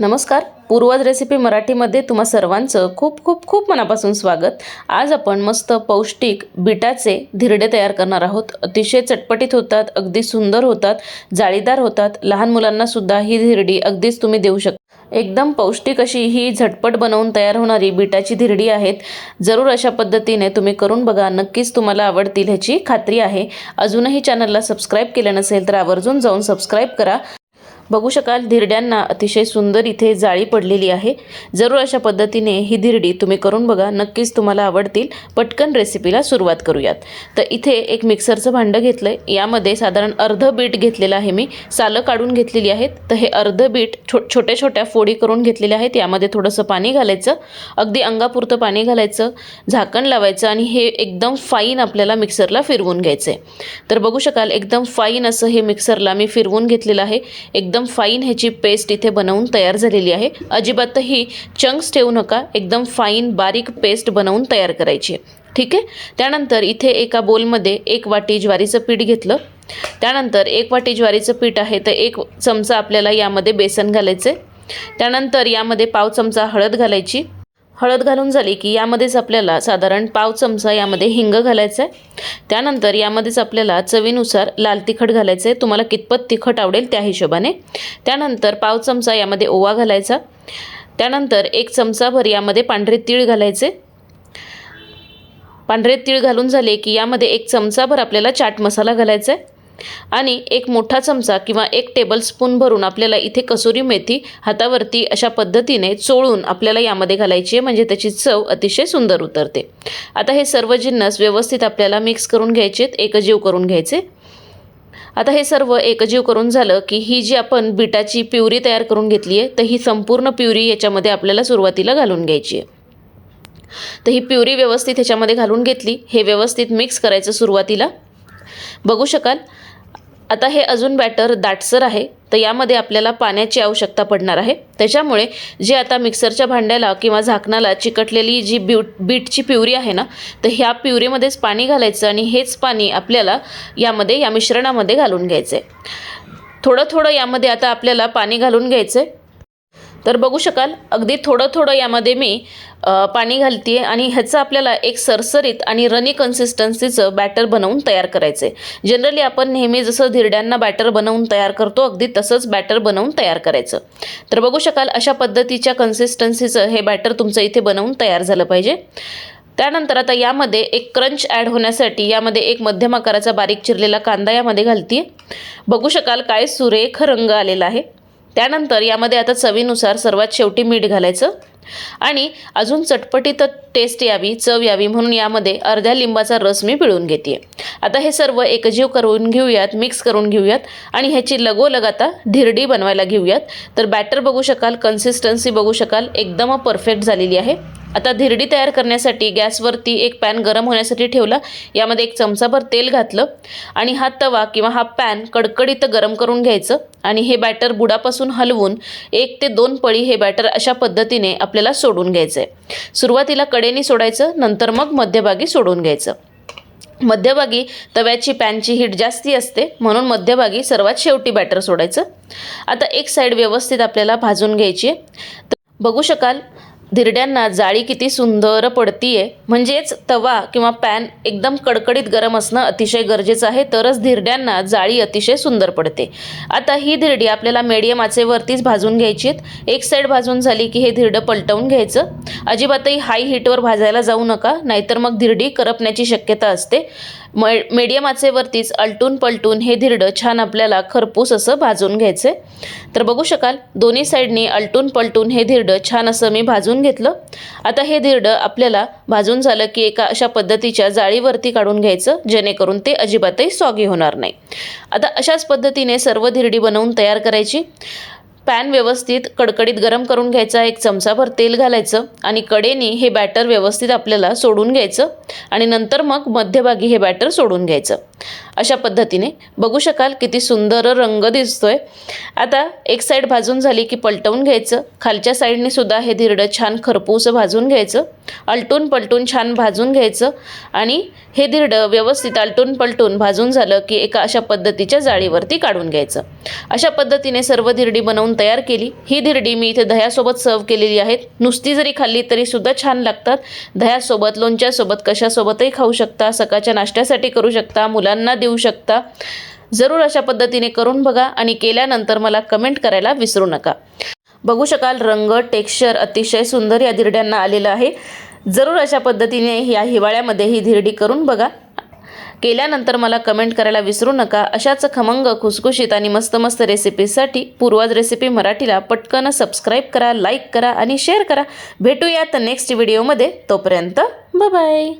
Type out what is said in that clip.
नमस्कार. पूर्वज रेसिपी मराठीमध्ये तुम्हा सर्वांचं खूप खूप खूप मनापासून स्वागत. आज आपण मस्त पौष्टिक बिटाचे धिरडे तयार करणार आहोत. अतिशय चटपटीत होतात अगदी सुंदर होतात जाळीदार होतात. लहान मुलांनासुद्धा ही धिरडी अगदीच तुम्ही देऊ शकता. एकदम पौष्टिक अशी ही झटपट बनवून तयार होणारी बिटाची धिरडी आहेत. जरूर अशा पद्धतीने तुम्ही करून बघा. नक्कीच तुम्हाला आवडतील ह्याची खात्री आहे. अजूनही चॅनलला सबस्क्राईब केलं नसेल तर आवर्जून जाऊन सबस्क्राईब करा. बघू शकाल धिरड्यांना अतिशय सुंदर इथे जाळी पडलेली आहे. जरूर अशा पद्धतीने ही धिरडी तुम्ही करून बघा नक्कीच तुम्हाला आवडतील. पटकन रेसिपीला सुरुवात करूयात. तर इथे एक मिक्सरचं भांडं घेतलं आहे यामध्ये साधारण अर्ध बीट घेतलेलं आहे मी. सालं काढून घेतलेली आहेत. तर हे अर्ध बीट छो छोट्या छोट्या फोडी करून घेतलेल्या आहेत. यामध्ये थोडंसं पाणी घालायचं. अगदी अंगापुरतं पाणी घालायचं. झाकण लावायचं आणि हे एकदम फाईन आपल्याला मिक्सरला फिरवून घ्यायचं आहे तर बघू शकाल एकदम फाईन असं हे मिक्सरला मी फिरवून घेतलेलं आहे. एकदम एकदम फाईन ह्याची पेस्ट इथे बनवून तयार झालेली आहे. अजिबातही चंक्स ठेवू नका एकदम फाईन बारीक पेस्ट बनवून तयार करायची ठीक आहे? त्यानंतर इथे एका बोलमध्ये एक वाटी ज्वारीचं पीठ घेतलं. त्यानंतर एक वाटी ज्वारीचं पीठ आहे तर एक चमचा आपल्याला यामध्ये बेसन घालायचं त्यानंतर यामध्ये पाव चमचा हळद घालायची. हळद घालून झाली की यामध्येच आपल्याला साधारण पाव चमचा यामध्ये हिंग घालायचं आहे त्यानंतर यामध्येच आपल्याला चवीनुसार लाल तिखट घालायचं आहे तुम्हाला कितपत तिखट आवडेल त्या हिशोबाने. त्यानंतर पाव चमचा यामध्ये ओवा घालायचा. त्यानंतर एक चमचाभर यामध्ये पांढरे तीळ घालायचे. पांढरे तीळ घालून झाले की यामध्ये एक चमचाभर आपल्याला चाट मसाला घालायचा आहे आणि एक मोठा चमचा किंवा एक टेबलस्पून भरून आपल्याला इथे कसुरी मेथी हातावरती अशा पद्धतीने चोळून आपल्याला यामध्ये घालायची आहे. म्हणजे त्याची चव अतिशय सुंदर उतरते. आता हे सर्व जिन्नस व्यवस्थित आपल्याला मिक्स करून घ्यायचे आहेत. एकजीव करून घ्यायचे. आता हे सर्व एकजीव करून झालं की ही जी आपण बिटाची प्युरी तयार करून घेतली आहे तर ही संपूर्ण प्युरी याच्यामध्ये आपल्याला सुरुवातीला घालून घ्यायची आहे. तर ही प्युरी व्यवस्थित ह्याच्यामध्ये घालून घेतली. हे व्यवस्थित मिक्स करायचं सुरुवातीला. बघू शकाल. आता हे अजून बॅटर दाटसर आहे तर यामध्ये आपल्याला पाण्याची आवश्यकता पडणार आहे. त्याच्यामुळे जे आता मिक्सरच्या भांड्याला किंवा झाकणाला चिकटलेली जी ब्यू बीटची प्युरी आहे ना तर ह्या प्युरीमध्येच पाणी घालायचं आणि हेच पाणी आपल्याला यामध्ये या मिश्रणामध्ये घालून घ्यायचं आहे थोडं थोडं यामध्ये आता आपल्याला पाणी घालून घ्यायचं आहे तर बघू शकाल अगदी थोडं थोडं यामध्ये मी पाणी घालते आहे आणि ह्याचं आपल्याला एक सरसरीत आणि रनी कन्सिस्टन्सीचं बॅटर बनवून तयार करायचं आहे जनरली आपण नेहमी जसं धिरड्यांना बॅटर बनवून तयार करतो अगदी तसंच बॅटर बनवून तयार करायचं. तर बघू शकाल अशा पद्धतीच्या कन्सिस्टन्सीचं हे बॅटर तुमचं इथे बनवून तयार झालं पाहिजे. त्यानंतर आता यामध्ये एक क्रंच ॲड होण्यासाठी यामध्ये एक मध्यम आकाराचा बारीक चिरलेला कांदा यामध्ये घालते बघू शकाल काय सुरेख रंग आलेला आहे. त्यानंतर यामध्ये आता चवीनुसार सर्वात शेवटी मीठ घालायचं. आणि अजून चटपटीत टेस्ट यावी चव यावी म्हणून यामध्ये अर्ध्या लिंबाचा रस मी पिळून घेते. आता हे सर्व एकजीव करून घेऊयात मिक्स करून घेऊयात. आणि ह्याची लगोलग आता धिरडी बनवायला घेऊयात. तर बॅटर बघू शकाल कन्सिस्टन्सी बघू शकाल एकदम परफेक्ट झालेली आहे. आता धिरडी तयार करण्यासाठी गॅसवरती एक पॅन गरम होण्यासाठी ठेवला. यामध्ये एक चमचाभर तेल घातलं आणि हा तवा किंवा हा पॅन कडकडीत गरम करून घ्यायचं आणि हे बॅटर बुडापासून हलवून एक ते दोन पळी हे बॅटर अशा पद्धतीने आपल्याला सोडून घ्यायचं आहे सुरुवातीला कडेने सोडायचं नंतर मग मध्यभागी सोडून घ्यायचं. मध्यभागी तव्याची पॅनची हीट जास्ती असते म्हणून मध्यभागी सर्वात शेवटी बॅटर सोडायचं. आता एक साईड व्यवस्थित आपल्याला भाजून घ्यायची आहे. तर बघू शकाल धिरड्यांना जाळी किती सुंदर पडतीये. म्हणजेच तवा किंवा पॅन एकदम कडकडीत गरम असणं अतिशय गरजेचं आहे तरच धिरड्यांना जाळी अतिशय सुंदर पडते. आता ही धिरडी आपल्याला मीडियम आचेवरतीच भाजून घ्यायची आहेत. एक साईड भाजून झाली की हे धिरडं पलटवून घ्यायचं. अजिबातही हाय हीटवर भाजायला जाऊ नका नाहीतर मग धिरडी करपण्याची शक्यता असते. म मीडियम आचेवरतीच अलटून पलटून हे धिरडं छान आपल्याला खरपूस असं भाजून घ्यायचं. आहे तर बघू शकाल दोन्ही साईडनी अलटून पलटून हे धिरडं छान असं मी भाजून घेतलं. आता हे धिरडं आपल्याला भाजून झालं की एका अशा पद्धतीच्या जाळीवरती काढून घ्यायचं जेणेकरून ते अजिबातही सॉगी होणार नाही. आता अशाच पद्धतीने सर्व धिरडी बनवून तयार करायची. पॅन व्यवस्थित कडकडीत गरम करून घ्यायचा एक चमचाभर तेल घालायचं आणि कडेने हे बॅटर व्यवस्थित आपल्याला सोडून घ्यायचं आणि नंतर मग मध्यभागी हे बॅटर सोडून घ्यायचं. अशा पद्धतीने. बघू शकाल किती सुंदर रंग दिसतोय. आता एक साईड भाजून झाली की पलटवून घ्यायचं. खालच्या साईडने सुद्धा हे धिरडं छान खरपूस भाजून घ्यायचं. आलटून पलटून छान भाजून घ्यायचं. आणि हे धिरडं व्यवस्थित आलटून पलटून भाजून झालं की एका अशा पद्धतीच्या जाळीवरती काढून घ्यायचं. अशा पद्धतीने सर्व धिरडी बनवून तयार केली. ही धिरडी मी इथे दह्यासोबत सर्व केलेली आहेत. नुसती जरी खाल्ली तरी सुद्धा छान लागतात. दह्यासोबत लोणच्यासोबत कशासोबतही खाऊ शकता सकाळच्या नाश्त्यासाठी करू शकता मुलांना देऊ देऊ शकता. जरूर अशा पद्धतीने करून बघा आणि केल्यानंतर मला कमेंट करायला विसरू नका. बघू शकाल रंग टेक्स्चर अतिशय सुंदर या धिरड्यांना आलेलं आहे. जरूर अशा पद्धतीने या हिवाळ्यामध्ये ही धिरडी करून बघा. केल्यानंतर मला कमेंट करायला विसरू नका. अशाच खमंग खुसखुशीत आणि मस्त मस्त रेसिपीसाठी पूर्वाज रेसिपी मराठीला पटकन सबस्क्राईब करा लाईक करा आणि शेअर करा. भेटूयात नेक्स्ट व्हिडिओमध्ये तोपर्यंत बाय